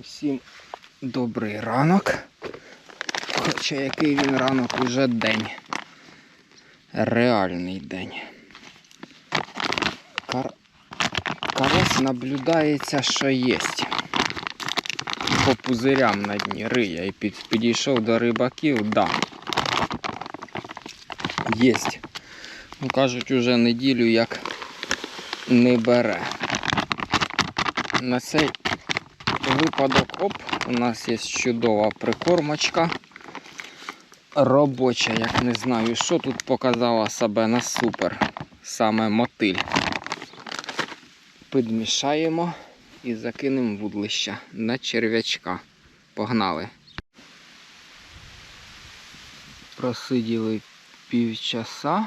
Усім добрий ранок. Хоча який він ранок уже день. Реальний день. Кар... Карась наблюдається, що єсть. По пузирям на дні риє і під... підійшов до рибаків, да. Єсть. Ну кажуть, уже неділю як не бере. На цей випадок оп, у нас є чудова прикормочка. Робоча, як не знаю, що тут показала себе на супер. Саме мотиль. Підмішаємо і закинемо вудлища на черв'ячка. Погнали. Просиділи півчаса,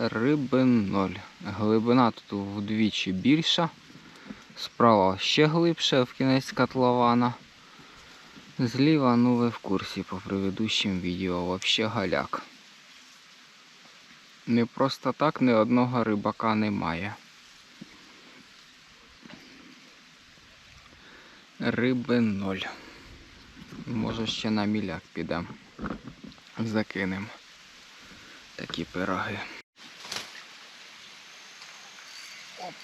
риби ноль. Глибина тут вдвічі більша. Справа ще глибше в кінець котлована. Зліва, ну ви в курсі по предыдущим відео, вообще галяк. Не просто так ні одного рибака немає. Риби ноль. Може ще на міляк підемо. Закинем такі пироги. Оп.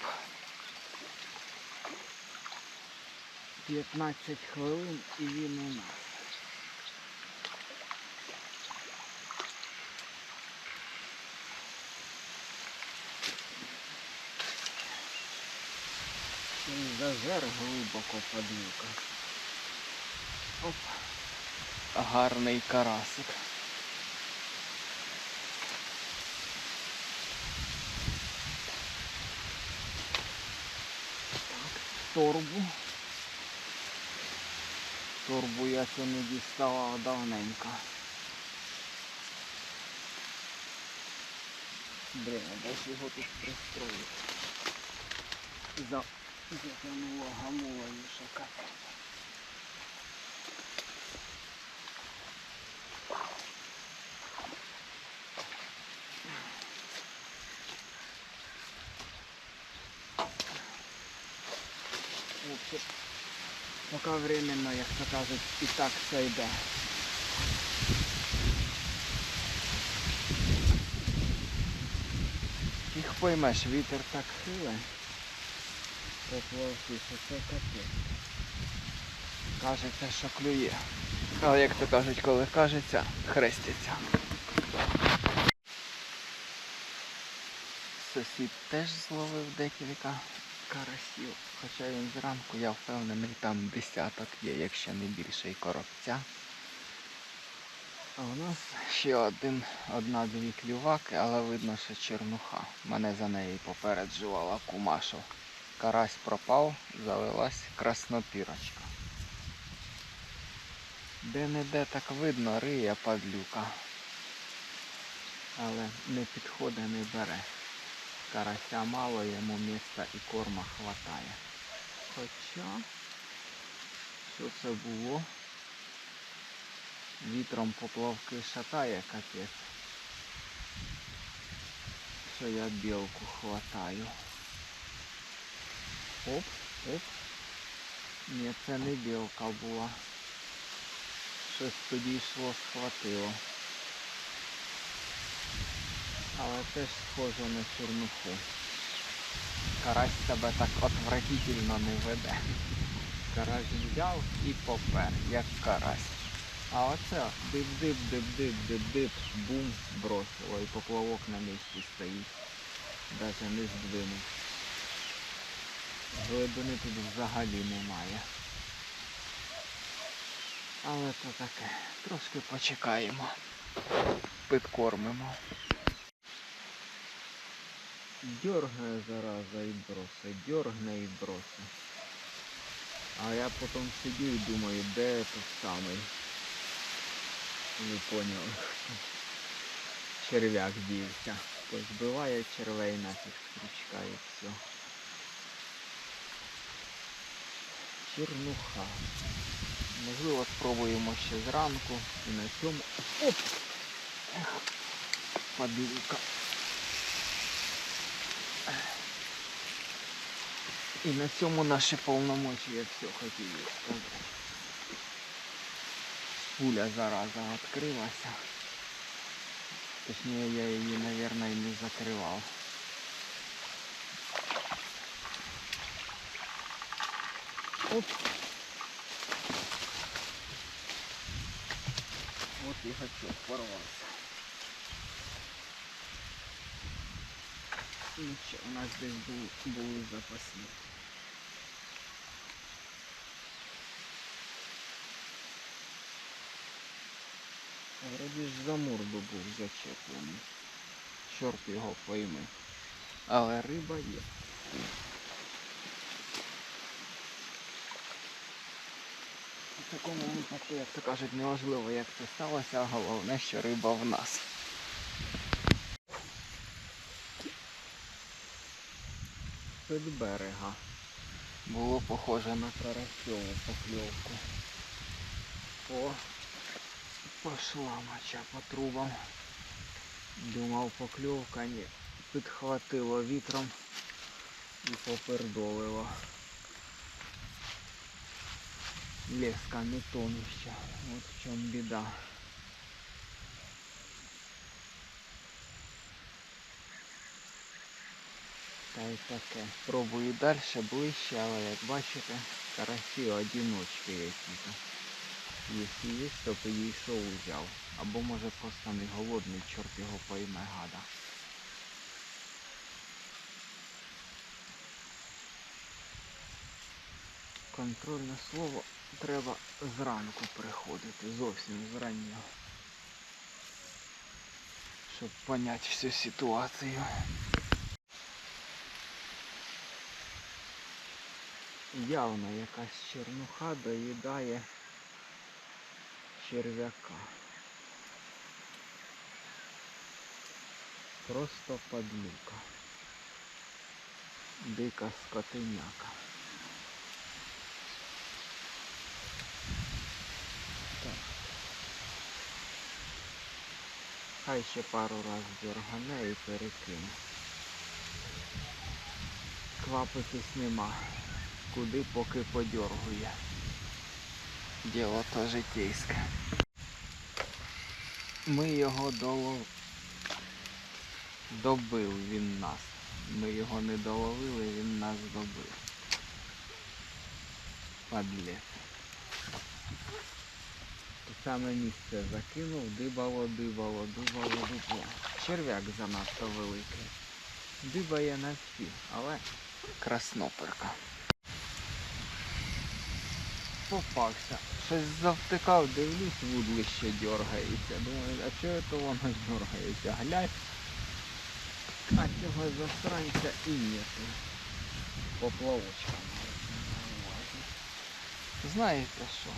15 хвилин і він у нас. Зажер глибоко подвілка. Оп. Гарний карасик. Так, торбу. Торбу я цю не діставав давненько. Блін, десь його тут пристроїти. За затянуло шукати. В общем, Поки временно, як то кажуть, і так все йде. Їх поймеш, вітер так хиле, поплавки, що це капець. Кажеться, що клює. Але як то кажуть, коли кажеться, хреститься. Сусід теж зловив декілька карасів. Хоча він зранку, я впевнений, там десяток є, якщо не більше і коробця. А у нас ще один, одна-дві клюваки, але видно, що чернуха. Мене за неї попереджувала кумашу. Карась пропав, завелась краснопірочка. Де-не-де так видно, риє падлюка. Але не підходить, не бере. Карася мало, йому міста і корма хватає. Хоча, що це було? Вітром поплавки шатає капець. Що я білку хватаю. Оп, оп. Ні, це не білка була. Щось тоді йшло, схватило. Але теж схоже на чорнуху. Карась себе так отвратительно не веде. Карась взяв і попер, як карась. А оце дип-дип, дип-дип, дип-дип, бум, бросило і поплавок на місці стоїть. Даже не здвинув. Глибини тут взагалі немає. Але то таке. Трошки почекаємо. Підкормимо. Дергає зараза і броси, дергне і броси. А я потім сидю і думаю, де той самий. Ви поняли. Черв'як дівся. Позбиває червей нафіг з крючка і все. Чернуха. Можливо, спробуємо ще зранку і на цьому. Оп! Ех, І на цьому наші повномочі я все хотів. Пуля зараза відкрилася. Точніше я її, мабуть, і не закривав. Оп. Вот и хочу порвался. Нічого, у нас десь були, були запасні. Замур би був зачеплений. Чорт його пойме. Але риба є. В такому випадку, як то кажуть, неважливо, як це сталося, а головне, що риба в нас. З берега. Було похоже на карасьову покльовку. О, пошла моча по трубам. Думав покльовка, ні. Підхватило вітром і попердолило. Леска не тонуща. От в чому біда. Та й таке. Пробую далі, ближче, але як бачите, карасі одиночки які-то. Якщо є, то підійшов взяв. Або може просто не голодний, чорт його пойме гада. Контрольне слово треба зранку приходити, зовсім зрання. Щоб поняти всю ситуацію. Явно якась чернуха доїдає черв'яка. Просто падлюка. Дика скотиняка. Так. Хай ще пару раз дергане і перекине. Квапитись нема. Куди поки подергує. Діло то житейське. Ми його долов... добив він нас. Ми його не доловили, він нас добив. Падлець. Те саме місце закинув, дибало, дибало, дибало, дибало. Черв'як занадто великий. Дибає на всі, але красноперка. Попався. Щось завтикав, дивлюсь, вудлище дергається. Думаю, а чого це воно дергається? Глянь. А цього засранця і нету. Поплавочка. Знаєте що?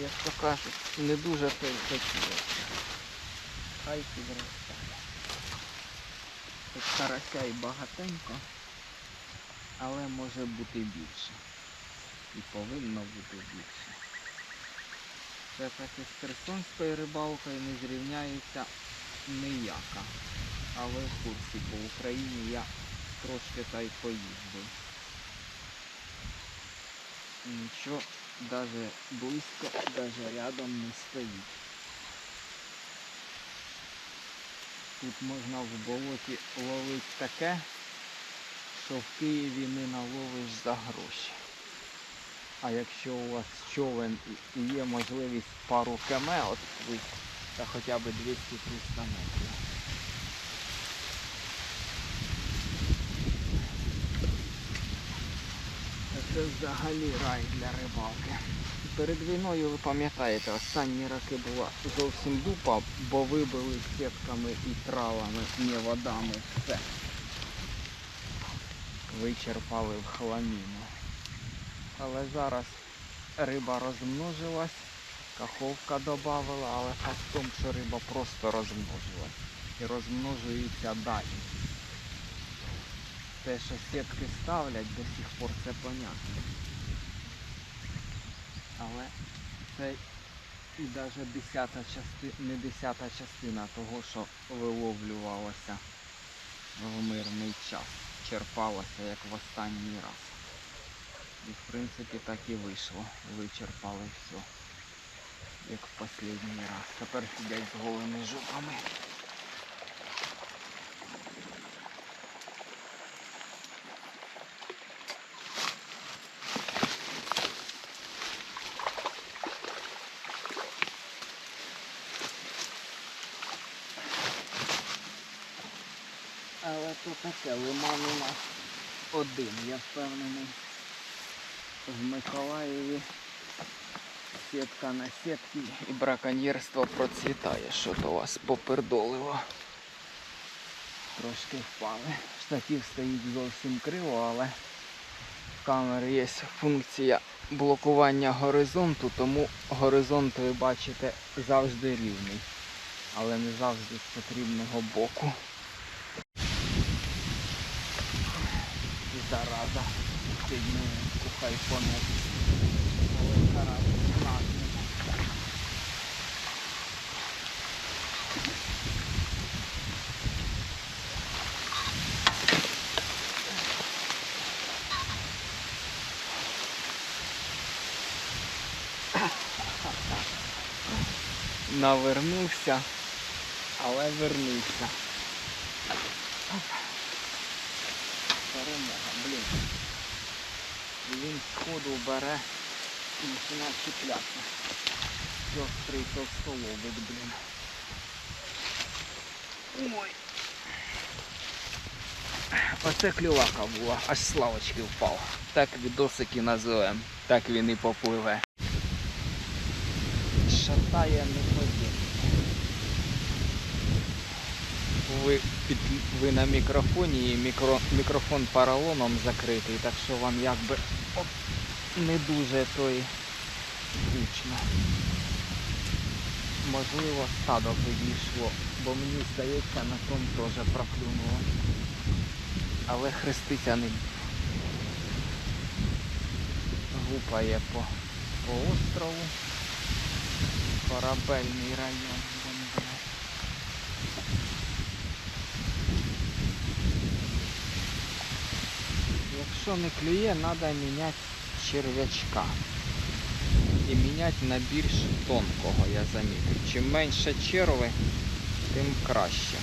Як то кажуть, не дуже то хотілося. Хай підростає. Тут карася і багатенько, але може бути більше і повинно бути більше. Це таки з херсонською рибалкою не зрівняється ніяка. Але в курсі по Україні я трошки та й поїздив. Нічого навіть близько, навіть рядом не стоїть. Тут можна в болоті ловити таке, що в Києві не наловиш за гроші. А якщо у вас човен і є можливість пару км відплити, то хоча б 200-300 метрів. Це взагалі рай для рибалки. Перед війною, ви пам'ятаєте, останні роки була зовсім дупа, бо вибили сітками і травами, не водами все. Вичерпали в хламіну. Але зараз риба розмножилась, каховка додавала, але факт в тому, що риба просто розмножилась. І розмножується далі. Те, що сітки ставлять до сих пор, це понятно. Але це і навіть десята частина, не десята частина того, що виловлювалося в мирний час. Черпалося як в останній раз. І в принципі так і вийшло. Вичерпали все. як в останній раз. Тепер сидять з голими жопами. Але то таке лиман у нас один, я впевнений. В Миколаєві сітка на сітці і браконьєрство процвітає, що то вас попердолило. Трошки впали. Штатів стоїть зовсім криво, але в камери є функція блокування горизонту, тому горизонт ви бачите завжди рівний, але не завжди з потрібного боку. Зараза, сьогодні понес. Але. Навернувся, але вернувся. Перемога, блін. І він сходу бере і починає чіплятися. Пестрий товстолобик, блін. Ой. Оце клювака була, аж з лавочки впав. Так відосик і називаємо. Так він і попливе. Шатає не. Ви, під, ви на мікрофоні і мікро, мікрофон поролоном закритий, так що вам якби оп, не дуже той гучно. Можливо, стадо підійшло, бо мені здається на тому теж проклюнуло. Але хреститься не гупає по, по острову. Корабельний район. Якщо не клює, треба міняти черв'ячка. І міняти на більш тонкого, я замітив. Чим менше черви, тим краще.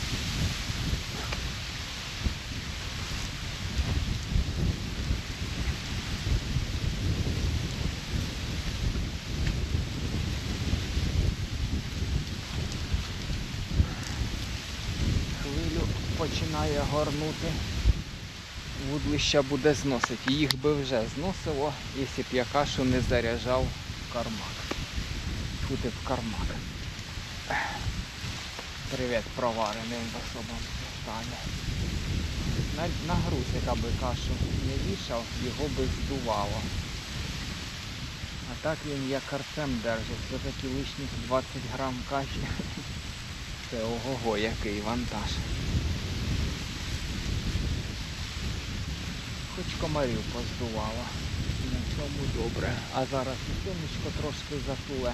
Хвилю починає горнути вудлища буде зносити. Їх би вже зносило, якщо б я кашу не заряджав в кармак. Фути в кармак. Привіт провареним в особому стані. На, на би кашу не вішав, його би здувало. А так він як арцем держить. Це такі лишніх 20 грам каші. Це ого-го, який вантаж. Хоч комарів поздувало. На цьому добре. А зараз і сонечко трошки затуле.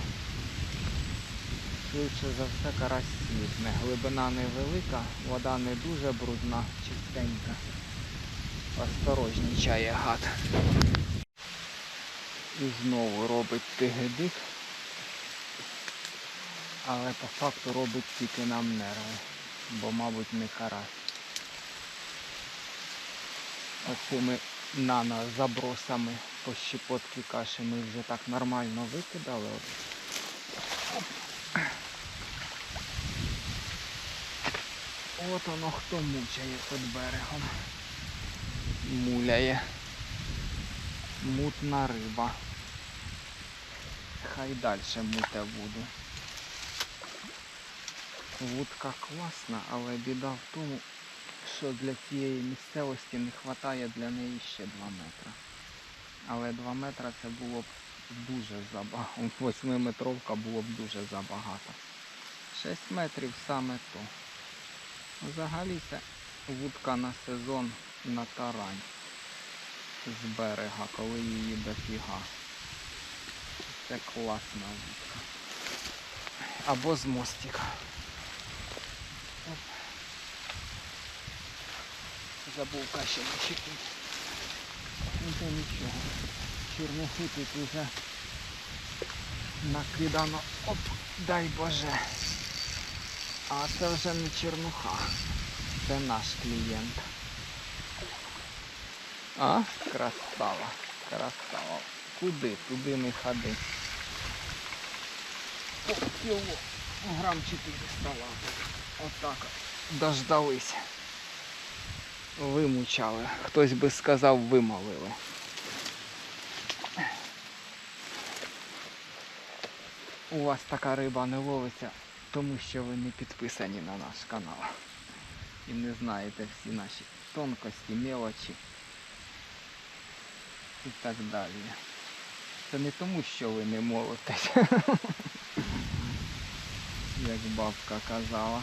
Швидше за все карась світне. Глибина невелика, вода не дуже брудна, чистенька. Осторожнічає гад. І знову робить тигидик. Але по факту робить тільки нам нерви. Бо, мабуть, не карась. Оцими нано забросами по щепотки каші ми вже так нормально викидали. От воно хто мучає під берегом. Муляє. Мутна риба. Хай далі муте буде. Вудка класна, але біда в тому, що для цієї місцевості не вистачає для неї ще 2 метри. Але 2 метри це було б дуже забагато. Восьмиметровка було б дуже забагато. 6 метрів саме то. Взагалі це вудка на сезон на тарань з берега, коли її дофіга. Це класна вудка. Або з мостика. Забув каші начекати. Ну то нічого. Чернухи тут уже накидано. Оп, дай Боже. А це вже не чернуха. Це наш клієнт. А, красава, красава. Куди? Туди не ходи. О, кіло. Грам 400 лапок. Отак. от. Вимучали. Хтось би сказав, вимовили. У вас така риба не ловиться, тому що ви не підписані на наш канал. І не знаєте всі наші тонкості, мелочі і так далі. Це не тому, що ви не молитесь, як бабка казала.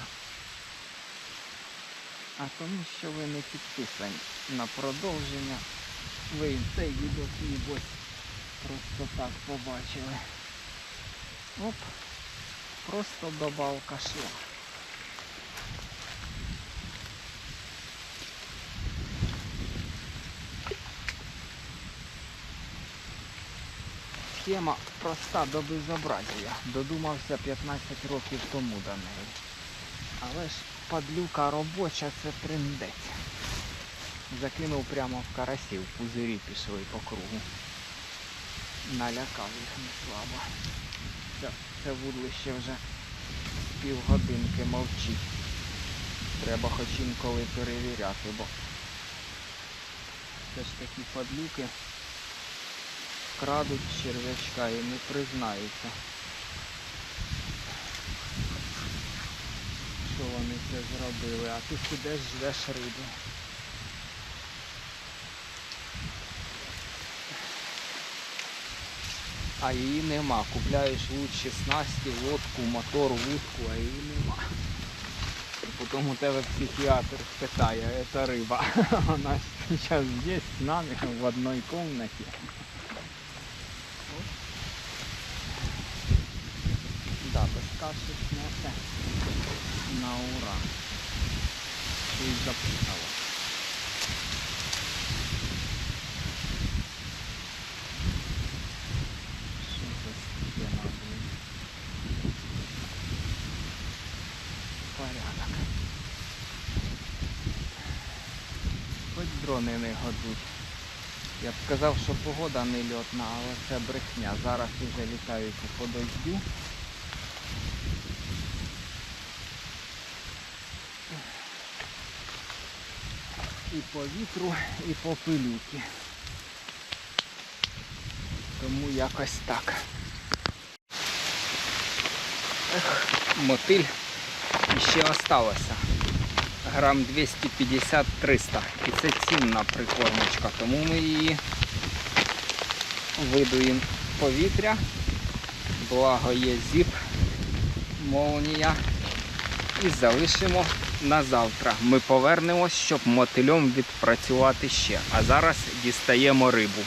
А тому, що ви не підписані на продовження. Ви цей відеокліп ось просто так побачили. Оп, просто добавка шла. Схема проста до безобразія. Додумався 15 років тому до неї. Але ж падлюка робоча це триндець. Закинув прямо в карасів, пузирі пішли по кругу. Налякав їх не слабо. Це, це вудлище вже півгодинки мовчить. Треба хоч інколи перевіряти, бо це ж такі падлюки крадуть черв'ячка і не признаються. Вони це зробили, а ти сидиш, ждеш рибу. А її нема. Купляєш лучше снасті, лодку, мотор, вудку, а її нема. Потім у тебе психіатр питає, це риба. Вона зараз здесь з нами в одній кімнаті. Да, без каші снесе на ура. Що це схема. Порядок. Хоч дрони не годуть. Я б сказав, що погода не льотна, але це брехня. Зараз вже літають по дождю. І по вітру, і по пилюки. Тому якось так. Ех, мотиль іще осталося. Грам 250-300. І це цінна прикормочка, тому ми її видуємо повітря. Благо є зіп, молнія. І залишимо на завтра. Ми повернемось, щоб мотильом відпрацювати ще. А зараз дістаємо рибу.